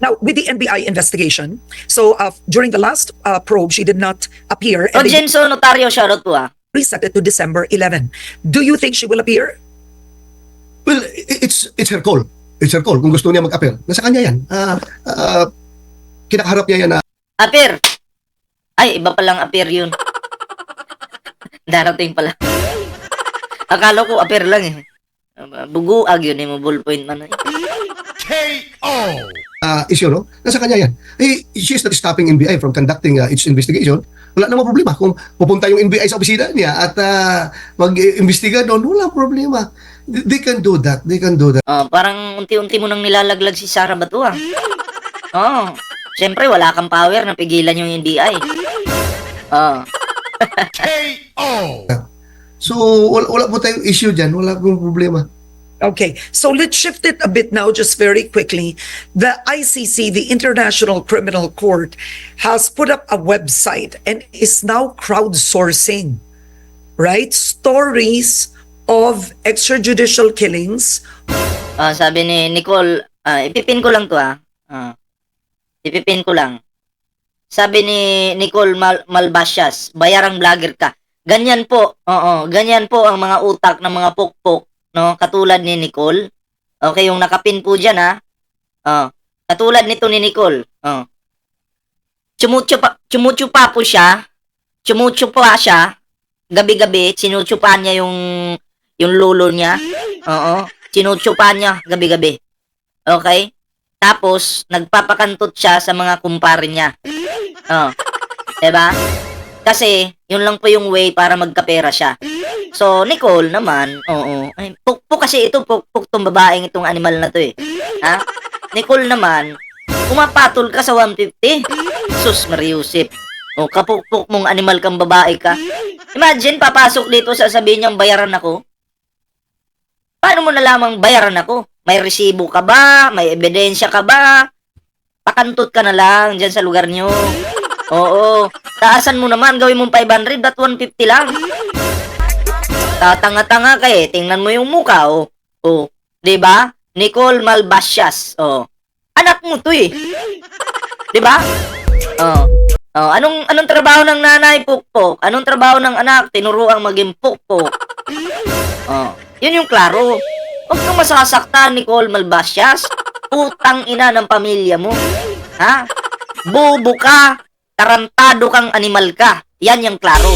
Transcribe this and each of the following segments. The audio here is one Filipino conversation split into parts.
Now, with the NBI investigation, so uh, during the last uh, probe, she did not appear and they Jenso Notario, shoutout po ah. reset it to December 11. Do you think she will appear? Well, i- it's it's her call. It's her call kung gusto niya mag-appeal. Nasa kanya yan. Ah, ah, kinakaharap niya yan na Apir! Ay, iba palang apir yun. Darating pala. Akala ko apir lang eh. Buguag yun eh, mo ballpoint man eh. Ah, issue, no? Nasa kanya yan. Eh, she's not stopping NBI from conducting uh, its investigation. Wala namang problema. Kung pupunta yung NBI sa opisina niya at ah, mag-imbestiga doon, wala problema. They can do that. They can do that. Oh, parang unti-unti mo nang nilalaglag si Sara Bato ah. Oh, siyempre wala kang power na pigilan yung NDI. Oh, So, wala, wala po tayong issue dyan. Wala pong problema. Okay, so let's shift it a bit now, just very quickly. The ICC, the International Criminal Court, has put up a website and is now crowdsourcing, right? Stories of extrajudicial killings Ah, sabi ni Nicole, ah, ipipin ko lang to ah. Ah, ipipin ko lang. Sabi ni Nicole Mal Malbasias, bayarang vlogger ka. Ganyan po, oo, ganyan po ang mga utak ng mga pukpok, no? Katulad ni Nicole. Okay, yung nakapin po dyan ha. Oh, katulad nito ni Nicole. Oh. Chumucho pa, chumucho pa po siya. Chumucho pa siya. Gabi-gabi, sinuchupan niya yung yung lolo niya. Oo. Sinuchupan niya gabi-gabi. Okay? Tapos, nagpapakantot siya sa mga kumpare niya. Oh. Diba? Kasi, yun lang po yung way para magkapera siya. So, Nicole naman, oo. Ay, pukpuk kasi ito, pukpuk tong babaeng itong animal na to eh. Ha? Nicole naman, pumapatol ka sa 150. Sus, Mariusip. O, kapukpuk mong animal kang babae ka. Imagine, papasok dito, sasabihin niyang bayaran ako. Paano mo nalamang bayaran ako? May resibo ka ba? May ebidensya ka ba? Pakantot ka na lang dyan sa lugar nyo. Oo. Taasan mo naman, gawin mong 500 at 150 lang. Tatanga-tanga ka eh. Tingnan mo yung mukha, oh. Oh. ba? Nicole Malbasias. Oh. Anak mo to eh. ba? Oh. Oh, anong anong trabaho ng nanay pukpok? Anong trabaho ng anak? Tinuruang maging pukpok. Oh, yun yung klaro. Huwag kang masasaktan, Nicole Malbasias. Putang ina ng pamilya mo. Ha? Bobo ka. Tarantado kang animal ka. Yan yung klaro.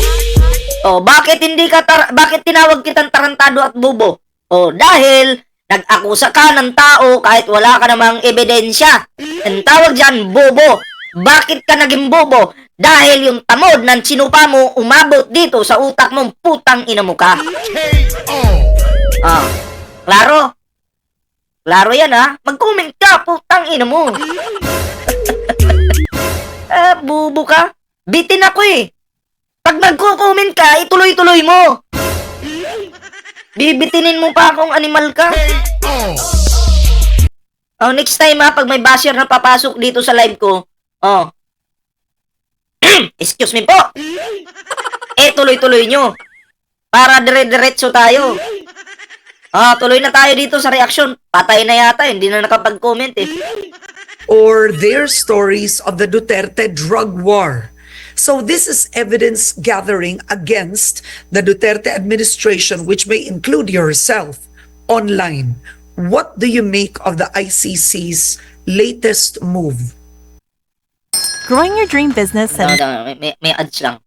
Oh, bakit hindi ka tar- bakit tinawag kitang tarantado at bobo? Oh, dahil nag-akusa ka ng tao kahit wala ka namang ebidensya. Ang tawag diyan bobo. Bakit ka naging bobo? Dahil yung tamod ng sinupa mo umabot dito sa utak mong putang ina mo ka. Ah, klaro? Klaro yan ha? Mag-comment ka, putang ina mo. Eh, bubo ka? Bitin ako eh. Pag nagko-comment ka, ituloy-tuloy mo. Bibitinin mo pa akong animal ka. Oh, next time ha, pag may basher na papasok dito sa live ko, oh. Excuse me po. Eh, tuloy-tuloy nyo. Para dire-diretso tayo. Ah, tuloy na tayo dito sa reaction. Patay na yata, hindi na nakapag-comment eh. Or their stories of the Duterte drug war. So this is evidence gathering against the Duterte administration, which may include yourself online. What do you make of the ICC's latest move? Growing your dream business No, and no, may, may, may ads lang.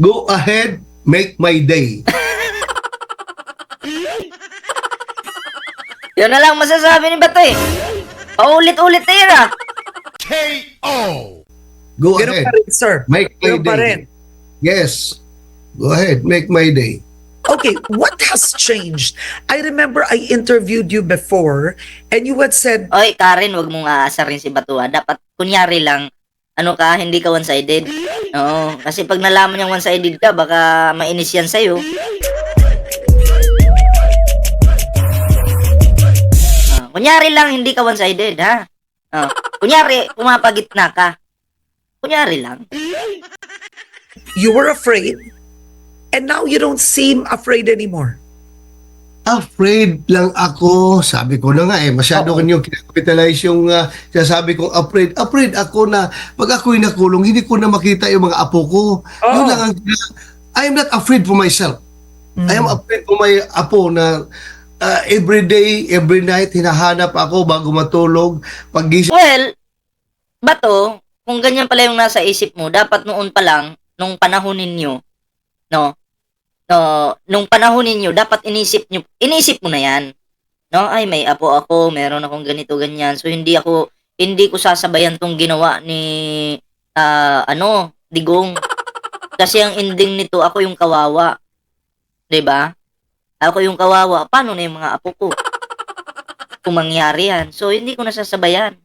Go ahead, make my day. Yun na lang masasabi ni Bato eh. Paulit-ulit na yun ah. Go Ganun ahead, pa rin, sir. make my Ganun pa rin. day. Yes. Go ahead, make my day. Okay, what has changed? I remember I interviewed you before and you had said, Oy, Karen, wag mong aasarin si Bato ah. Dapat, kunyari lang, ano ka, hindi ka one-sided. Oo, kasi pag nalaman niyang one-sided ka, baka mainis yan sa'yo. Ah, kunyari lang, hindi ka one-sided, ha? Ah, kunyari, pumapagitna ka. Kunyari lang. you were afraid and now you don't seem afraid anymore. Afraid lang ako. Sabi ko na nga eh, masyado Oo. kanyang kinakapitalize yung uh, sabi ko afraid. Afraid ako na pag ako'y nakulong, hindi ko na makita yung mga apo ko. Yun lang ang, I am not afraid for myself. I am afraid for my apo na uh, every day, every night, hinahanap ako bago matulog. Pag Well, bato, kung ganyan pala yung nasa isip mo, dapat noon pa lang, nung panahon ninyo, no, no, nung panahon ninyo, dapat inisip nyo, inisip mo na yan. No, ay may apo ako, meron akong ganito, ganyan. So, hindi ako, hindi ko sasabayan tong ginawa ni, ah, ano, digong. Kasi ang ending nito, ako yung kawawa. 'Di ba? Ako yung kawawa. Paano na yung mga apo ko? Kung mangyari yan. So, hindi ko nasasabayan.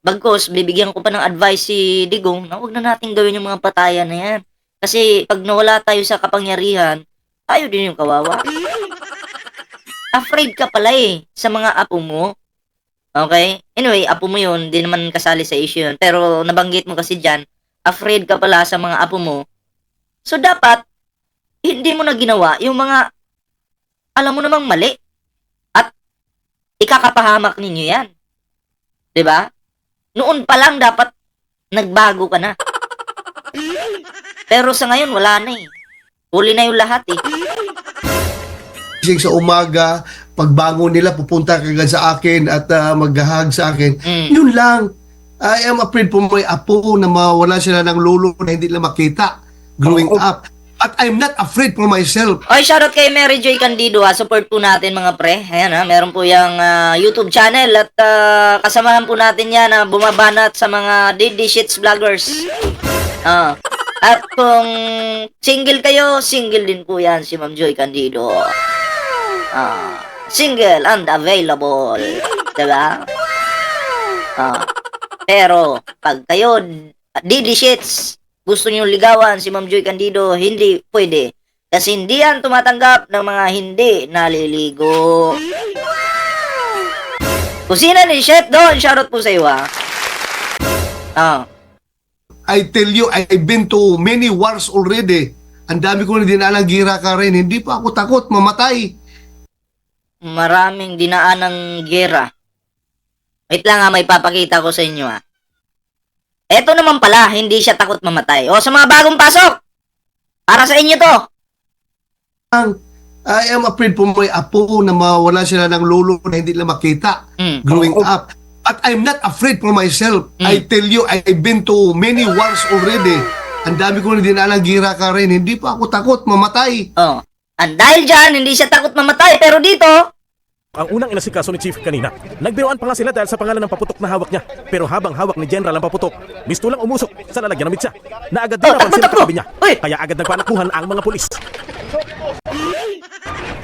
Bagkos, bibigyan ko pa ng advice si Digong na huwag na natin gawin yung mga patayan na yan. Kasi pag nawala tayo sa kapangyarihan, tayo din yung kawawa. Afraid ka pala eh sa mga apo mo. Okay? Anyway, apo mo yun, di naman kasali sa issue yun. Pero nabanggit mo kasi dyan, afraid ka pala sa mga apo mo. So dapat, hindi mo na ginawa yung mga alam mo namang mali. At ikakapahamak ninyo yan. 'Di ba? Noon pa lang dapat nagbago ka na. Pero sa ngayon wala na eh. Huli na yung lahat eh. sa umaga, pagbangon nila, pupunta kagad sa akin at uh, maghahag sa akin. Mm. Yun lang. I am afraid po may apo na mawala sila ng lolo na hindi nila makita growing Oo. up. At I'm not afraid for myself. Oy, shoutout kay Mary Joy Candido ha. Support po natin mga pre. Ayan ha, meron po yung ah, YouTube channel at ah, kasamahan po natin yan na bumabanat sa mga Diddy Shits vloggers. Ah. At kung single kayo, single din po yan si Ma'am Joy Candido. Ah, single and available. Diba? Ah. Pero, pag kayo, Diddy Shits, gusto niyo ligawan si Ma'am Joy Candido, hindi pwede. Kasi hindi yan tumatanggap ng mga hindi naliligo. Kusina ni Chef Don, shoutout po sa iyo ha. Ah, I tell you, I've been to many wars already. Ang dami ko na dinalang gira ka rin. Hindi pa ako takot mamatay. maraming dinaan ng gera. Wait lang ha, may papakita ko sa inyo ha. Eto naman pala, hindi siya takot mamatay. O sa mga bagong pasok, para sa inyo to. I am afraid po may apo na mawala sila ng lolo na hindi nila makita Mm. growing Oo. up. At I'm not afraid for myself. Mm. I tell you, I've been to many wars already. Ang dami ko na dinalang gira ka rin. Hindi pa ako takot mamatay. Oh. At dahil dyan, hindi siya takot mamatay. Pero dito, Ang unang inasikaso ni Chief kanina, nagbiroan pa nga sila dahil sa pangalan ng paputok na hawak niya. Pero habang hawak ni General ang paputok, mistulang umusok sa lalagyan ng mitsa. Na agad din Oh, napansin ang katabi niya. takbo! Uy! Kaya agad nagpanakbuhan ang mga pulis.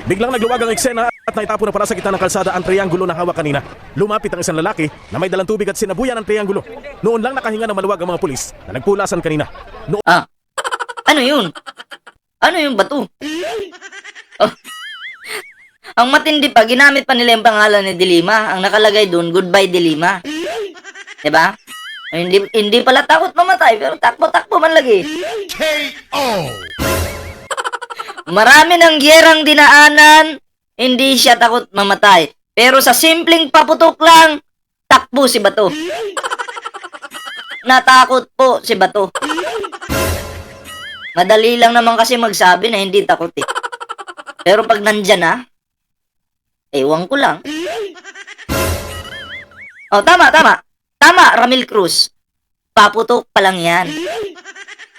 Biglang nagluwag ang eksena at naitapo na para sa gitna ng kalsada ang trianggulo na hawak kanina. Lumapit ang isang lalaki na may dalang tubig at sinabuyan ang trianggulo. Noon lang nakahinga ng maluwag ang mga pulis na nagpulasan kanina. Noon Ah. Ano yun? Ano yung bato? Ang matindi pa, ginamit pa nila yung pangalan ni Dilima. Ang nakalagay doon, Goodbye Dilima. Diba? Hindi, hindi pala takot mamatay, pero takbo-takbo man lagi. Marami ng giyerang dinaanan, hindi siya takot mamatay. Pero sa simpleng paputok lang, takbo si Bato. Natakot po si Bato. Madali lang naman kasi magsabi na hindi takot eh. Pero pag nandyan na, ewan ko lang. Oh, tama, tama. Tama, Ramil Cruz. Paputok pa lang yan.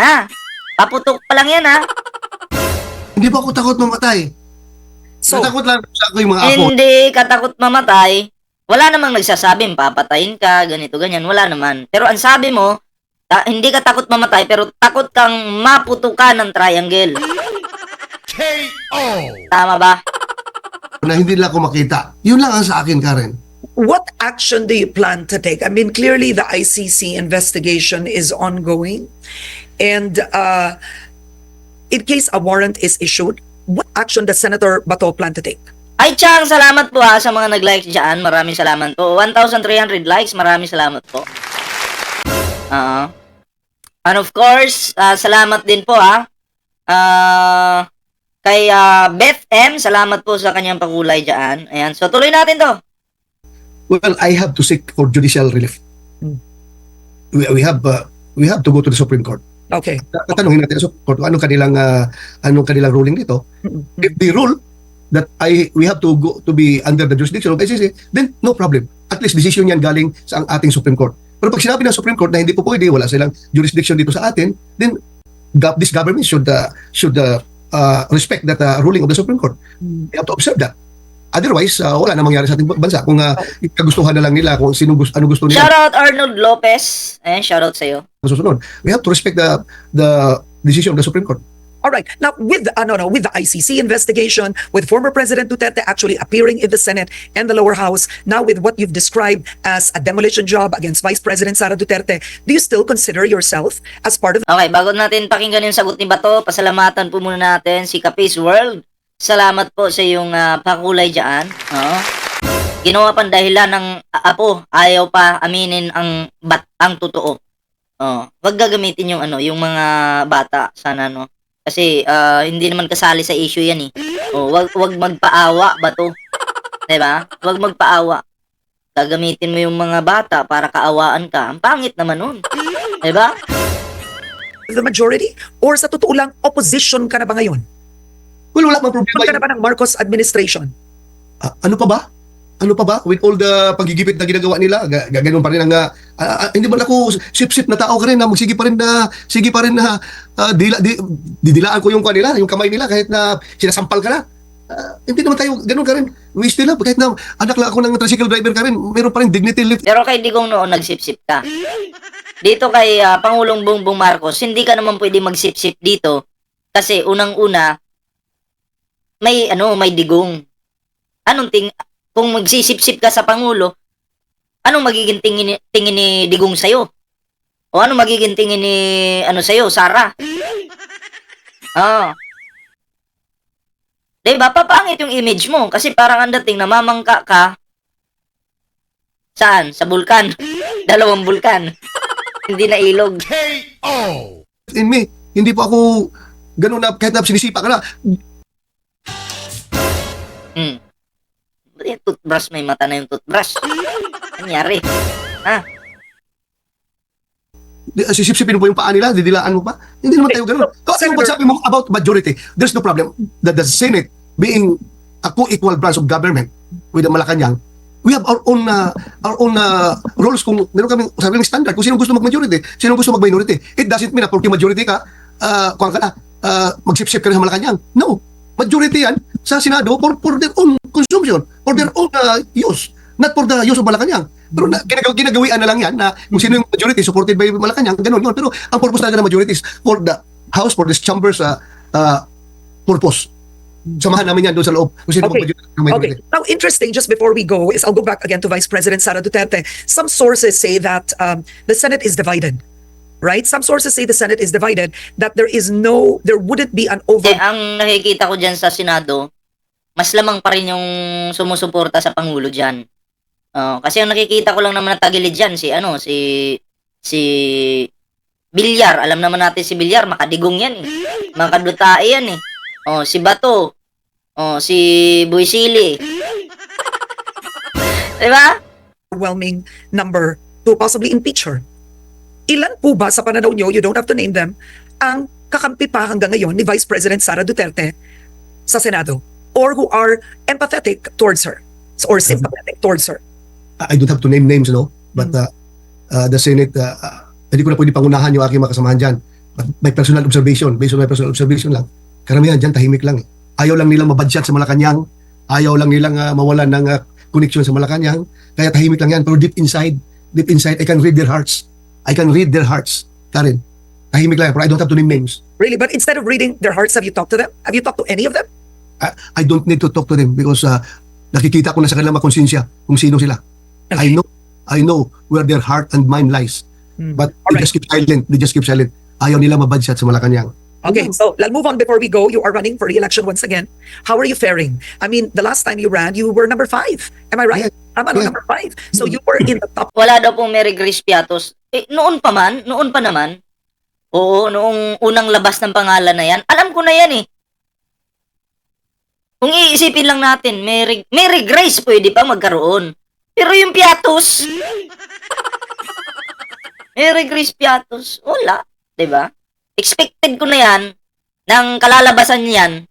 Ha? Paputok pa lang yan, ha? Hindi pa ako takot mamatay. So, Natakot lang sa ako yung mga apo. Hindi ka takot mamatay. Wala namang nagsasabing papatayin ka, ganito, ganyan. Wala naman. Pero ang sabi mo, ta- hindi ka takot mamatay, pero takot kang maputukan ng triangle. Tama ba? Na hindi nila ako makita. Yun lang ang sa akin, Karen. what action do you plan to take? I mean, clearly the ICC investigation is ongoing. And uh, in case a warrant is issued, what action does Senator Bato plan to take? Ay, Chang, salamat po ha sa mga nag-like dyan. Maraming salamat po. 1,300 likes. Maraming salamat po. Oo. And of course, ah, salamat din po ha. Ah, Kay ah, Beth M, salamat po sa kanyang pakulay dyan. Ayan, so tuloy natin to. Well, I have to seek for judicial relief. Hmm. We, we have uh, we have to go to the Supreme Court. Okay. Tatanungin natin sa Supreme Court anong kanilang uh, anong kanilang ruling dito. If they rule that I we have to go to be under the jurisdiction of ICC, then no problem. At least decision yan galing sa ang ating Supreme Court. Pero pag sinabi ng Supreme Court na hindi po pwede, wala silang jurisdiction dito sa atin, then this government should uh, should uh, uh, respect that uh, ruling of the Supreme Court. Mm. They have to observe that. Otherwise, uh, wala na mangyari sa ating bansa kung uh, kagustuhan na lang nila kung sino gusto, ano gusto nila Shoutout Arnold Lopez. Ayan, shoutout sa'yo. masusunod. We have to respect the the decision of the Supreme Court. All right. Now, with uh, no, no, with the ICC investigation, with former President Duterte actually appearing in the Senate and the lower house, now with what you've described as a demolition job against Vice President Sara Duterte, do you still consider yourself as part of Okay, bago natin pakinggan yung sagot ni Bato, pasalamatan po muna natin si Capiz World. Salamat po sa iyong ah, pakulay dyan. Oo. Ginawa pang dahilan ng apo, ayaw pa aminin ang bat ang totoo. Oh, wag gagamitin yung ano, yung mga bata sana no. Kasi ah, hindi naman kasali sa issue 'yan eh. Oh, wag wag magpaawa bato. 'Di ba? Wag magpaawa. Gagamitin mo yung mga bata para kaawaan ka. Ang pangit naman nun. 'Di ba? the majority? Or sa totoo lang, opposition ka na ba ngayon? Well, wala mang problema. Ka na ba ng Marcos administration? Ah, ano pa ba? Ano pa ba? With all the pagigipit na ginagawa nila, ga- ga- ganun pa rin ang, ah, ah, hindi man ako sip-sip na tao ka rin na magsige pa rin na, sige pa rin na, ah, dila, di, didilaan ko yung kanila, yung kamay nila, kahit na sinasampal ka na. Ah, hindi naman tayo, ganun ka rin. We still have, kahit na anak lang ako ng tricycle driver ka rin, meron pa rin dignity lift. Pero kay Digong noon nagsipsip ka. Dito kay ah, Pangulong Bongbong Marcos, hindi ka naman pwede magsipsip dito kasi unang-una may ano, may digong. Anong ting kung magsisipsip ka sa pangulo, anong magiging tingin ni, tingin ni Digong sa'yo? O anong magiging tingin ni ano sa'yo, Sara? Ah. Diba, papangit yung image mo kasi parang ang dating namamangka ka Saan? Sa bulkan. Dalawang bulkan. Hindi na ilog. In me, hindi po ako ganun na, kahit na sinisipa ka na, Hmm. Ba't yung toothbrush may mata na yung toothbrush? Nangyari. di- sisip-sipin mo po yung paa nila, didilaan mo pa. Hindi naman tayo ganun. Kasi yung pagsabi mo about majority, there's no problem. The, the Senate being a co-equal branch of government with the Malacanang, we have our own uh, our own uh, rules kung meron kami sabi ng standard kung sino gusto mag-majority, sino gusto mag-minority. It doesn't mean na porque majority ka, uh, kuwan ka na, uh, magsip-sip ka na sa Malacanang. No. Majority yan sa Senado for, for their own consumption, for their own uh, use, not for the use of Malacanang. Pero na, ginagaw, ginagawian na lang yan na kung sino yung majority supported by Malacanang, ganun yun. Pero ang purpose talaga ng majority is for the House, for this chamber's uh, uh, purpose. Samahan namin yan doon sa loob. Kung sino Okay. Okay. Now, interesting, just before we go, is I'll go back again to Vice President Sara Duterte. Some sources say that um, the Senate is divided, right? Some sources say the Senate is divided, that there is no, there wouldn't be an over. Eh, ang nakikita ko dyan sa Senado, mas lamang pa rin yung sumusuporta sa Pangulo dyan. Oh, kasi ang nakikita ko lang naman na tagilid dyan, si ano, si, si Bilyar. Alam naman natin si Bilyar, makadigong yan eh. Makadutae yan eh. Oh, si Bato. Oh, si Buisili. diba? overwhelming number to possibly impeach her. Ilan po ba sa pananaw nyo, you don't have to name them, ang kakampi pa hanggang ngayon ni Vice President Sara Duterte sa Senado or who are empathetic towards her or sympathetic towards her? I don't have to name names, no? But uh, uh, the Senate, uh, uh, hindi ko na pwede pangunahan yung aking mga kasamahan dyan. But my personal observation, based on my personal observation lang, karamihan dyan tahimik lang. eh. Ayaw lang nilang mabadsyat sa Malacanang, ayaw lang nilang uh, mawalan ng uh, connection sa Malacanang, kaya tahimik lang yan. Pero deep inside, deep inside, I can read their hearts. I can read their hearts, Karen. Tahimik lang pero I don't have to name names. Really? But instead of reading their hearts, have you talked to them? Have you talked to any of them? I don't need to talk to them because uh, nakikita ko na sa kanilang mga konsensya kung sino sila. I know, I know where their heart and mind lies. Hmm. But they Alright. just keep silent. They just keep silent. Ayaw nila mabadsyat sa Malacanang. Okay, so let's move on before we go. You are running for re-election once again. How are you faring? I mean, the last time you ran, you were number five. Am I right? Tama, no, Yeah. number five. So you were in the top. wala daw pong Mary Grace Piatos. Eh, noon pa man, noon pa naman. Oo, noong unang labas ng pangalan na yan. Alam ko na yan eh. Kung iisipin lang natin, Mary, Mary Grace pwede pa magkaroon. Pero yung Piatos, Mary Grace Piatos, wala. ba? Expected ko na yan, ng kalalabasan niyan,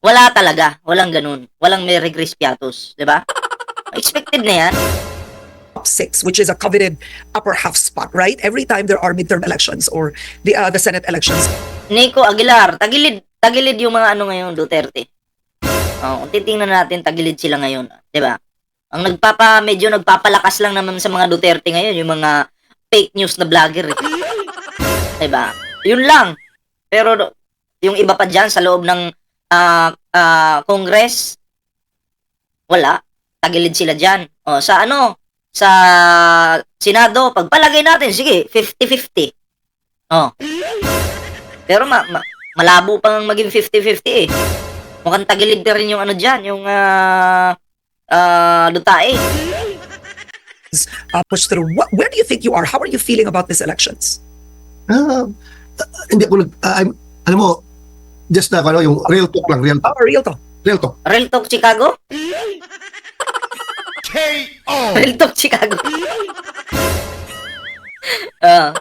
wala talaga. Walang ganun. Walang Mary Grace Piatos. ba? Expected na yan. Top six, which is a coveted upper half spot, right? Every time there are midterm elections or the uh, the Senate elections. Nico Aguilar, tagilid, tagilid yung mga ano ngayon, Duterte. Oh, titingnan natin, tagilid sila ngayon, 'di ba? Ang nagpapa medyo nagpapalakas lang naman sa mga Duterte ngayon yung mga fake news na vlogger. Eh. 'Di ba? Yun lang. Pero yung iba pa diyan sa loob ng ah ah, Congress wala. Tagilid sila diyan. Oh, sa ano? Sa Senado, pagpalagay natin, sige, 50-50. Oh. Pero ma, ma- malabo pang maging 50-50 eh. Mukhang tagilid na rin yung ano dyan, yung ah ah, lutae. uh, push through. What, where do you think you are? How are you feeling about these elections? Ah, hindi ako nag, ah, I'm- alam mo, just na, ano, yung real talk lang, real talk, Oh, real talk. real talk. Real Talk Chicago? Real Talk Chicago. Ah,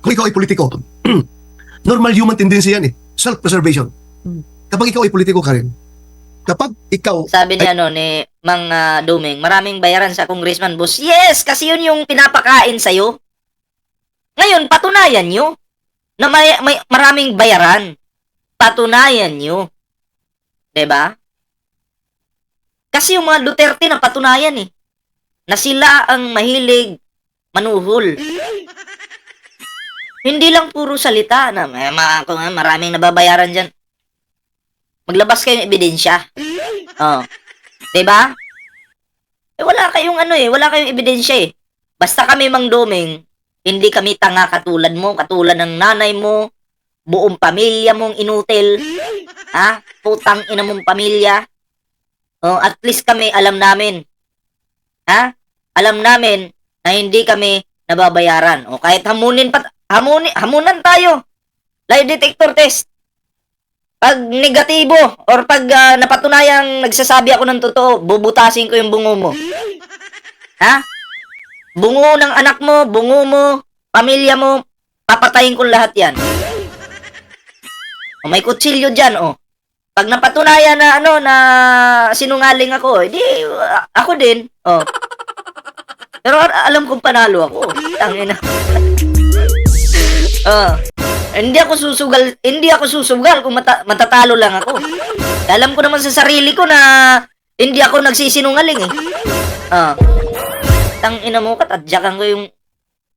Kung ikaw ay politiko, normal human tendency yan eh. Self-preservation. Hmm. Kapag ikaw ay politiko ka rin, kapag ikaw, sabi ni ano ni Mang ah, Duming, maraming bayaran sa congressman boss. Yes, kasi yun yung pinapakain sa'yo. Ngayon, patunayan nyo na may, may maraming bayaran. Patunayan nyo. 'Di ba? Kasi yung mga Duterte na patunayan eh. Na sila ang mahilig manuhol. Hindi lang puro salita na may ano, maraming nababayaran dyan. Maglabas kayo ng ebidensya. Oh. 'Di ba? Eh wala kayong ano eh, wala kayong ebidensya eh. Basta kami Mang Doming, hindi kami tanga katulad mo, katulad ng nanay mo, buong pamilya mong inutil. Ha? Putang ina mong pamilya. Oh, at least kami alam namin. Ha? Alam namin na hindi kami nababayaran. O kahit hamunin pa hamunin, hamunan tayo. Lie detector test. Pag negatibo or pag ah, napatunayang nagsasabi ako ng totoo, bubutasin ko yung bungo mo. Ha? Bungo ng anak mo, bungo mo, pamilya mo, papatayin ko lahat yan. O may kutsilyo dyan, o. Pag napatunayan na ano na sinungaling ako, edi ah, ako din. Oh. Pero alam kong panalo ako. Tangina. oh. Hindi ako susugal, hindi ako susugal kung mata- matatalo lang ako. Alam ko naman sa sarili ko na hindi ako nagsisinungaling eh. Ah. Tangina mo katadyakan ko yung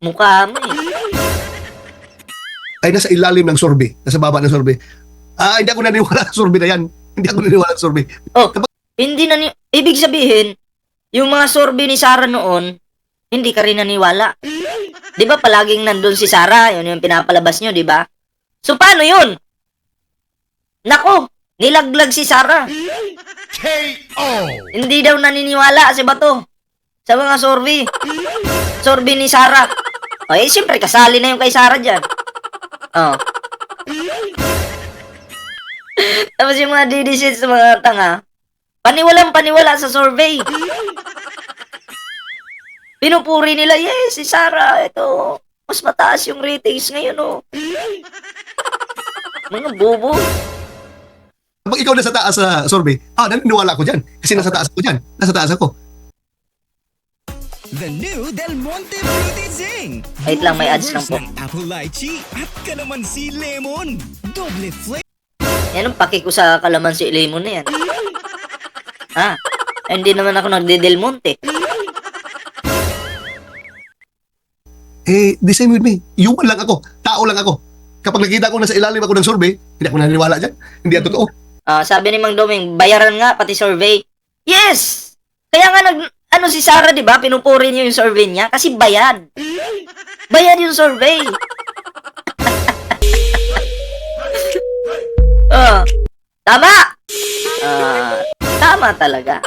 mukha mo eh. ay nasa ilalim ng sorbe, nasa baba ng sorbe. Ah, hindi ako naniniwala sa sorbe na yan. Hindi ako naniniwala sa sorbe. Hindi na ni... Ibig sabihin, yung mga sorbe ni Sarah noon, hindi ka rin naniwala. Di ba palaging nandun si Sarah, yun yung pinapalabas nyo, di ba? So paano yun? Nako, nilaglag si Sarah. Hindi daw naniniwala si Bato sa mga sorbe. Sorbe ni Sarah. O eh, siyempre, kasali na yung kay Sarah dyan. Oh. Tapos yung mga DDC sa mga tanga, paniwalang paniwala sa survey. Pinupuri nila, yes, si Sarah, ito, mas mataas yung ratings ngayon, oh. Mga bobo. Kapag ikaw nasa taas sa sorbe, ah, naniniwala ako dyan. Kasi nasa taas ako dyan. Nasa taas ako. The new Del Monte Fruity Zing! Wait lang, may ads lang po. Ng apple lychee at kalamansi lemon. Doble flavor. Yan ang paki ko sa kalamansi lemon na yan. Ha? Eh, hindi naman ako nagde-Del Monte. Eh, the same with me. Human lang ako. Tao lang ako. Kapag nakita ko nasa ilalim ako ng sorbe, hindi ako naniniwala dyan. Hindi yan totoo. Ah, sabi ni Mang Doming, bayaran nga pati survey. Yes! Kaya nga nag ano si Sarah, 'di ba? Pinupuri niyo yung survey niya kasi bayad. Bayad yung survey. Oh, tama. Ah, tama talaga.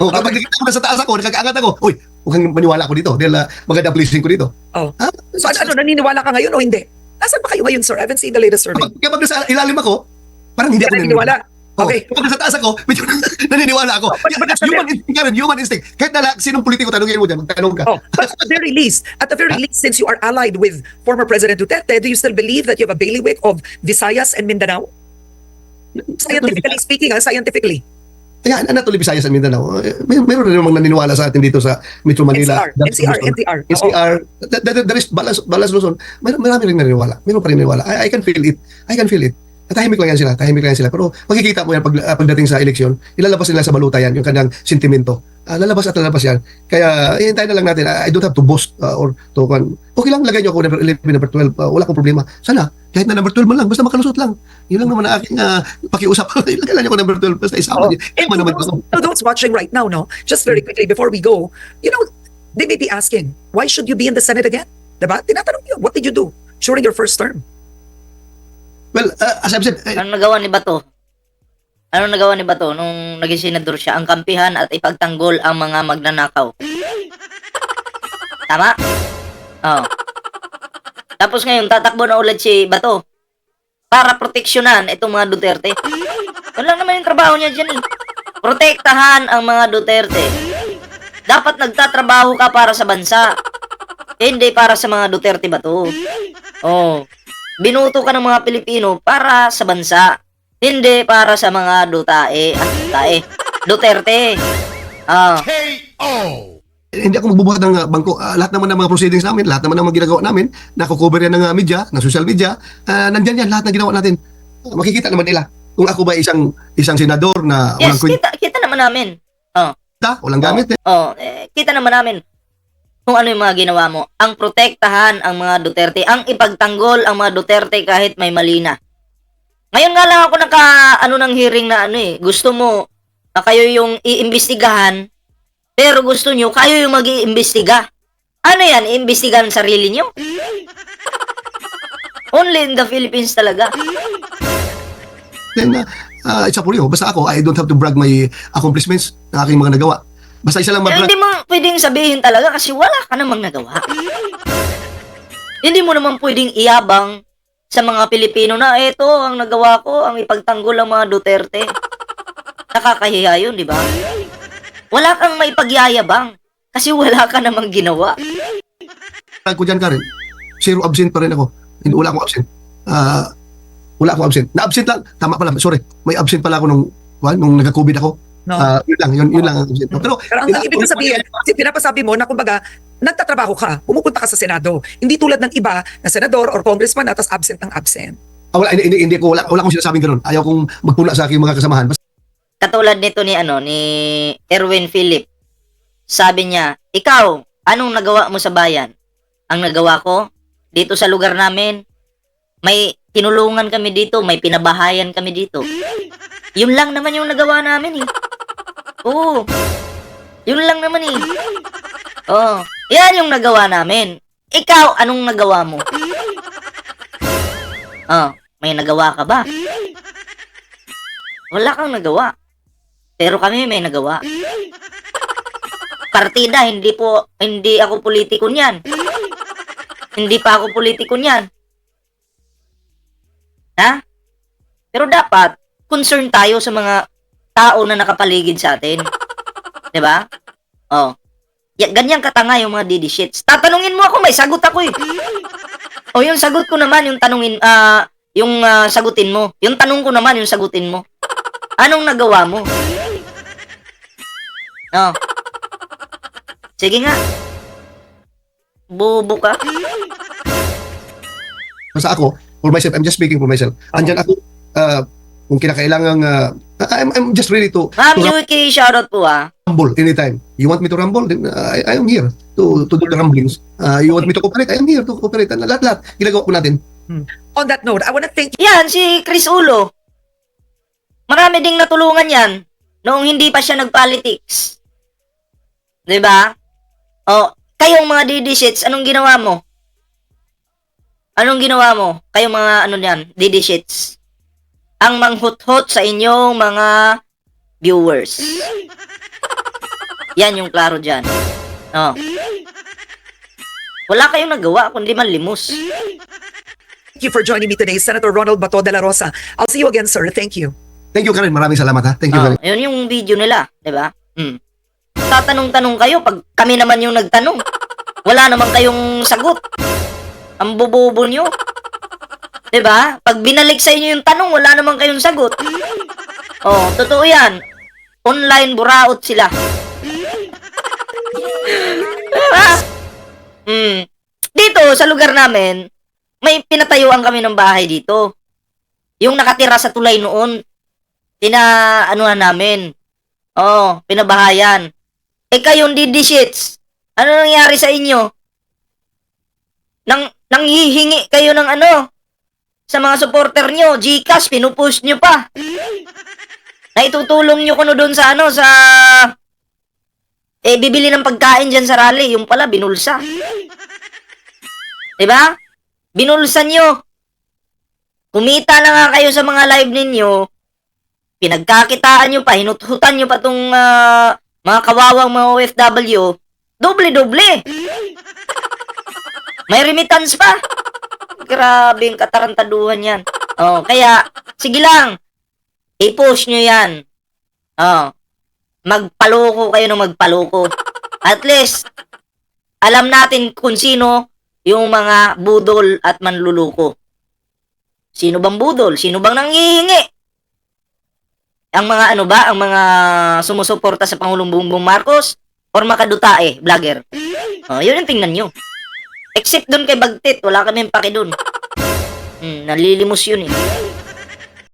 O, kapag nakita ko nasa taas ako, nakakaangat ako, uy, huwag kang maniwala ako dito dahil uh, maganda pleasing ko dito. Oh. Ha? So ano, ano, naniniwala ka ngayon o hindi? Nasaan ba kayo ngayon, sir? I haven't seen the latest survey. Kapag, kapag nasa ilalim ako, parang hindi ako naniniwala. Oh, Okay. Kapag nasa taas ako, medyo naniniwala ako. But- but that's human instinct ka rin, human instinct. Kahit na sinong politiko tanongin mo dyan, magtanong ka. Oh, but at the very least, at the very least, since you are allied with former President Duterte, do you still believe that you have a bailiwick of Visayas and Mindanao? Scientifically speaking, ah, scientifically. Kaya Anatoli Visayas at Mindanao, eh, may, meron rin namang naniniwala sa atin dito sa Metro Manila. NCR, NCR, NCR. NCR, the, the, the rest, Balas, Balas Luzon, may, marami rin naniniwala. Meron pa rin naniniwala. I, I can feel it. I can feel it. Tahimik lang yan sila, tahimik lang yan sila. Pero makikita mo yan pag, ah, pagdating sa eleksyon, ilalabas nila sa baluta yan, yung kanyang sentimento. Ah, lalabas at lalabas yan. Kaya, eh, hintayin na lang natin. I don't have to boast ah, or to, kan- okay lang, lagay niyo ako number 11, number 12. ah, wala akong problema. Sana, kahit na number 12 man lang, basta makalusot lang. Yun lang naman ang aking ah, pakiusap. Lang niyo ako number 12, basta isama Oo. niyo. And to naman those, ako. to those watching right now, no, just very quickly before we go, you know, they may be asking, why should you be in the Senate again? Diba? Tinatanong yun, what did you do during your first term? Well, ah, as I've said, eh, Anong nagawa ni Bato? Anong nagawa ni Bato nung naging senador siya? Ang kampihan at ipagtanggol ang mga magnanakaw. Tama? Oo. Tapos ngayon, tatakbo na ulit si Bato para proteksyonan itong mga Duterte. Yun lang naman yung trabaho niya dyan eh. Protektahan ang mga Duterte. Dapat nagtatrabaho ka para sa bansa. Hindi para sa mga Duterte ba to? Oh. Binuto ka ng mga Pilipino para sa bansa. Hindi para sa mga dutae. Ah, dutae. Duterte. Ah. Hindi ako magbubuhat ng ah, bangko. Ah, lahat naman ng mga proceedings namin, lahat naman ng mga ginagawa namin, nakukover yan ng ah, media, ng social media, ah, nandyan yan, lahat ng ginawa natin. Ah, makikita naman nila kung ako ba isang isang senador na walang Yes, kwenta, kita, kita naman namin. walang gamit. eh. Oh, eh, kita naman namin kung ano yung mga ginawa mo. Ang protektahan ang mga Duterte, ang ipagtanggol ang mga Duterte kahit may mali na. Ngayon nga lang ako naka ano ng hearing na ano eh, gusto mo na kayo yung iimbestigahan, pero gusto nyo kayo yung mag-iimbestiga. Ano yan, iimbestigahan ang sarili nyo? Only in the Philippines talaga. Then, ah, ah, it's up for you. Basta ako, I don't have to brag my accomplishments na aking mga nagawa. Basta isa lang Eh, mag hindi mo pwedeng sabihin talaga kasi wala ka namang nagawa. hindi mo naman pwedeng iyabang sa mga Pilipino na eto ang nagawa ko, ang ipagtanggol ang mga Duterte. Nakakahiya yun, di ba? Wala kang maipagyayabang kasi wala ka namang ginawa. ko dyan, Karen. Zero absent pa rin ako. Hindi, wala akong absent. Ah, wala akong absent. Na-absent lang. Tama pala. Sorry. May absent pala ako nung, well, nung nagka-COVID ako. No. Ah, yun lang. Yun, yun lang ang absent. Pero, Pero ang ibig ko sabihin, si pinapasabi mo na kumbaga, nagtatrabaho ka, pumupunta ka sa Senado. Hindi tulad ng iba na senador or congressman na tapos absent ng absent. Ah, wala, hindi, hindi, hindi ko, wala, wala akong sinasabing ganun. Ayaw kong magpula sa aking mga kasamahan. Basta Katulad nito ni ano ni Erwin Philip. Sabi niya, "Ikaw, anong nagawa mo sa bayan?" Ang nagawa ko dito sa lugar namin, may tinulungan kami dito, may pinabahayan kami dito. Yun lang naman yung nagawa namin eh. Oo. Yun lang naman eh. Oo. Yan yung nagawa namin. Ikaw, anong nagawa mo? Oh, may nagawa ka ba? Wala kang nagawa. Pero kami may nagawa. Partida, hindi po, hindi ako politiko niyan. Hindi pa ako politiko niyan. Ha? Pero dapat, concern tayo sa mga tao na nakapaligid sa atin. ba? Oh. Ya, ganyan katanga yung mga DD shits. Tatanungin mo ako, may sagot ako eh. O yung sagot ko naman, yung tanungin, ah, yung ah, sagutin mo. Yung tanong ko naman, yung sagutin mo. Anong nagawa mo? Oh. Sige nga. Bobo ka. basta ako, for myself, I'm just speaking for myself. Andyan ako, ah, kung kinakailangan, uh, I'm, I'm just ready to, Ma'am to Yuki, shoutout po ah. rumble anytime. You want me to rumble? Then uh, I, I am here to, to do the rumblings. Uh, you want me to cooperate? I am here to cooperate. Lahat-lahat, ginagawa ko natin. On that note, I want to thank Yan, si Chris Ulo. Marami ding natulungan yan noong hindi pa siya nag-politics. 'Di ba? O, kayong mga DD anong ginawa mo? Anong ginawa mo? Kayong mga ano yan, DD. Ang manghut-hut sa inyong mga viewers. Yan yung klaro dyan. Oh. Wala kayong nagawa kundi man limos. you for joining me today, Senator Ronald Bato de la Rosa. I'll see you again, sir. Thank you. Thank you, Karen. Maraming salamat, ha? Thank you Oh, very yun yung video nila, 'di ba? Hmm. Tatanong-tanong kayo pag kami naman yung nagtanong. Wala naman kayong sagot. Ang bobobo nyo. ba? Pag binalik sa inyo yung tanong, wala naman kayong sagot. Oh, totoo 'yan. Online buraot sila. Diba? Hmm. Dito sa lugar namin, may pinatayuan kami ng bahay dito. Yung nakatira sa tulay noon, tina anuhan namin. Oh, pinabahayan. Eh kayong DD shits. Ano nangyari sa inyo? Nang nanghihingi kayo ng ano? Sa mga supporter nyo, Gcash, pinupush nyo pa. Na itutulong nyo kuno doon sa ano, sa... Eh, bibili ng pagkain dyan sa rally. Yung pala, binulsa. Diba? Binulsa nyo. Kumita na nga kayo sa mga live ninyo, pinagkakitaan nyo pa, hinuthutan nyo pa tong ah, mga kawawang mga OFW, doble-doble. May remittance pa. Grabe yung katarantaduhan yan. Oh, kaya, sige lang, i-push nyo yan. Oh, magpaloko kayo ng magpaloko. At least, alam natin kung sino yung mga budol at manluluko. Sino bang budol? Sino bang nanghihingi? Ang mga ano ba? Ang mga sumusuporta sa Pangulong Bongbong Marcos? Or makadutae, vlogger? Oh, yun yung tingnan nyo. Except doon kay Bagtit, wala kami paki doon. Hmm, nalilimos yun eh.